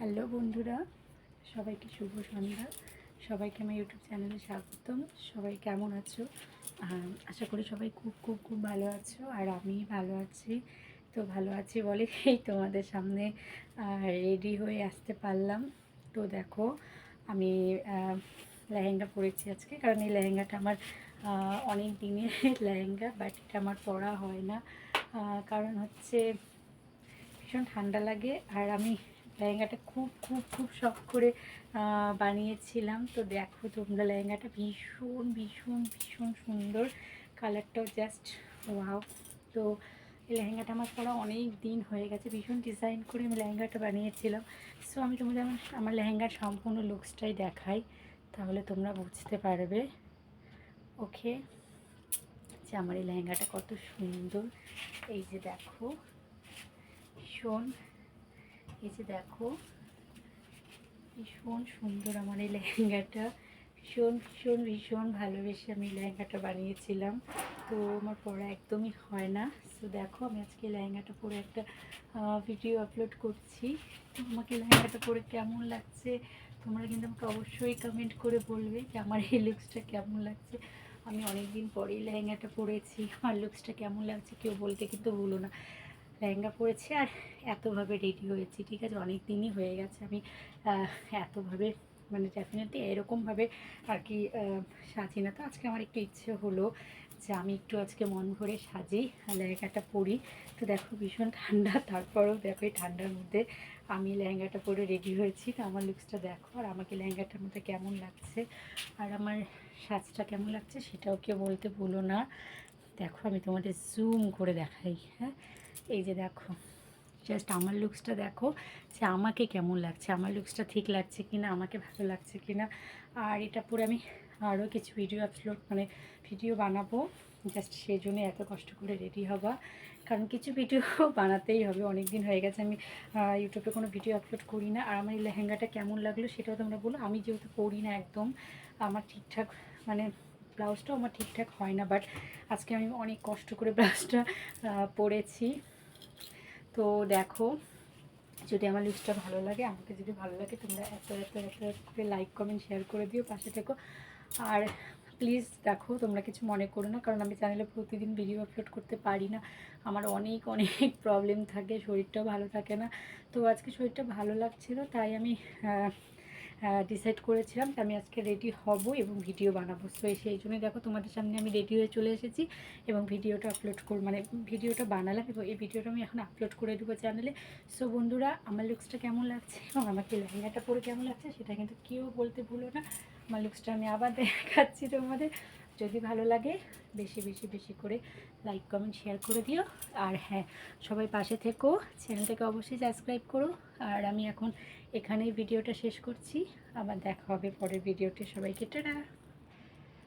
Hello বন্ধুরা, সবাইকে শুভ সন্ধ্যা। সবাইকে আমার ইউটিউব চ্যানেলে স্বাগতম। সবাই কেমন আছো? আশা করি সবাই খুব খুব খুব ভালো আছো, আর আমি ভালো আছি। তো ভালো আছি বলে এই তোমাদের সামনে রেডি হয়ে আসতে পারলাম। তো দেখো, আমি লেহেঙ্গা পরেছি আজকে, কারণ এই লেহেঙ্গাটা আমার অনেক দিনের লেহেঙ্গা বাট এটা আমার পরা হয় না। কারণ হচ্ছে ভীষণ ঠান্ডা লাগে, আর আমি লেহেঙ্গাটা খুব খুব খুব শখ করে বানিয়েছিলাম। তো দেখো তোমরা লেহেঙ্গাটা ভীষণ ভীষণ ভীষণ সুন্দর। কালারটাও জাস্ট ওয়াও তো এই লেহেঙ্গাটা আমার পরা অনেক দিন হয়ে গেছে। ভীষণ ডিজাইন করে আমি লেহেঙ্গাটা বানিয়েছিলাম। সো আমি তোমাদের আমার আমার লেহেঙ্গার সম্পূর্ণ লুকসটাই দেখাই, তাহলে তোমরা বুঝতে পারবে। ওকে যে আমার এই লেহেঙ্গাটা কত সুন্দর। এই যে দেখো, ভীষণ এই যে দেখো, ভীষণ সুন্দর আমার এই লেহেঙ্গাটা। ভীষণ ভীষণ ভীষণ ভালোবেসে আমি লেহেঙ্গাটা বানিয়েছিলাম। তো আমার পড়া একদমই হয় না। তো দেখো, আমি আজকে লেহেঙ্গাটা পরে একটা ভিডিও আপলোড করছি। তো আমাকে লেহেঙ্গাটা পরে কেমন লাগছে? তোমরা কিন্তু আমাকে অবশ্যই কমেন্ট করে বলবে যে আমার এই লুকসটা কেমন লাগছে। আমি অনেক দিন পরেই লেহেঙ্গাটা পরেছি। আমার লুকসটা কেমন লাগছে কেউ বলতে কিন্তু ভুলো না। লেহেঙ্গা পরেছি আর এতভাবে রেডি হয়েছি, ঠিক আছে? অনেক দিনই হয়ে গেছে। আমি এতভাবে মানে ডেফিনেটলি এরকমভাবে আর কি সাজি না। তো আজকে আমার একটু ইচ্ছে হলো যে আমি একটু আজকে মন ভরে সাজি, লেহেঙ্গাটা পরি। তো দেখো, ভীষণ ঠান্ডা। তারপরেও দেখো, এই ঠান্ডার মধ্যে আমি লেহেঙ্গাটা পরে রেডি হয়েছি। তো আমার লুকসটা দেখো আর আমাকে লেহেঙ্গাটার মধ্যে কেমন লাগছে আর আমার সাজটা কেমন লাগছে সেটাও কেউ বলতে ভুলো না। দেখো, আমি তোমাদের জুম করে দেখাই হ্যাঁ? এই যে দেখো জাস্ট আমার লুকসটা দেখো যে আমাকে কেমন লাগছে, আমার লুকসটা ঠিক লাগছে কি না আমাকে ভালো লাগছে কি না আর এটা পরে আমি আরও কিছু ভিডিও আপলোড মানে ভিডিও বানাবো জাস্ট সেই জন্য এত কষ্ট করে রেডি হওয়া কারণ কিছু ভিডিও বানাতেই হবে অনেক দিন হয়ে গেছে, আমি ইউটিউবে কোনো ভিডিও আপলোড করি না। আর আমার এই লেহেঙ্গাটা কেমন লাগল সেটাও তোমরা বলো। আমি যেহেতু পরি না একদম, আমার ঠিকঠাক মানে ব্লাউজটাও আমার ঠিকঠাক হয় না বাট আজকে আমি অনেক কষ্ট করে ব্লাউজটা পরেছি। তো দেখো, যদি আমার লিস্টটা ভালো লাগে, আমাকে যদি ভালো লাগে, তোমরা এত এত এত এত করে লাইক কমেন্ট শেয়ার করে দিও পাশে থেকো। আর প্লিজ দেখো, তোমরা কিছু মনে করো না, কারণ আমি চ্যানেলে প্রতিদিন ভিডিও আপলোড করতে পারি না। আমার অনেক অনেক প্রবলেম থাকে, শরীরটাও ভালো থাকে না। তো আজকে শরীরটা ভালো লাগছিল, তাই আমি ডিসাইড করেছিলাম আমি আজকে রেডি হব এবং ভিডিও বানাবো। তো সেই জন্য দেখো তোমাদের সামনে আমি রেডি হয়ে চলে এসেছি এবং ভিডিওটা আপলোড কর মানে ভিডিওটা বানালাম এবং এই ভিডিওটা আমি এখন আপলোড করে দেবো চ্যানেলে সো বন্ধুরা, আমার লুকসটা কেমন লাগছে এবং আমাকে লেহেঙ্গাটা পরে কেমন লাগছে সেটা কিন্তু কেউ বলতে ভুলো না। আমার লুকসটা আমি আবার দেখাচ্ছি তোমাদের। যদি ভালো লাগে, বেশি বেশি বেশি করে লাইক কমেন্ট শেয়ার করে দিও। আর হ্যাঁ সবাই পাশে থেকো, চ্যানেলটাকে অবশ্যই সাবস্ক্রাইব করো। আর আমি এখন এখানেই ভিডিওটা শেষ করছি। আবার দেখা হবে পরের ভিডিওতে সবাইকে টাটা।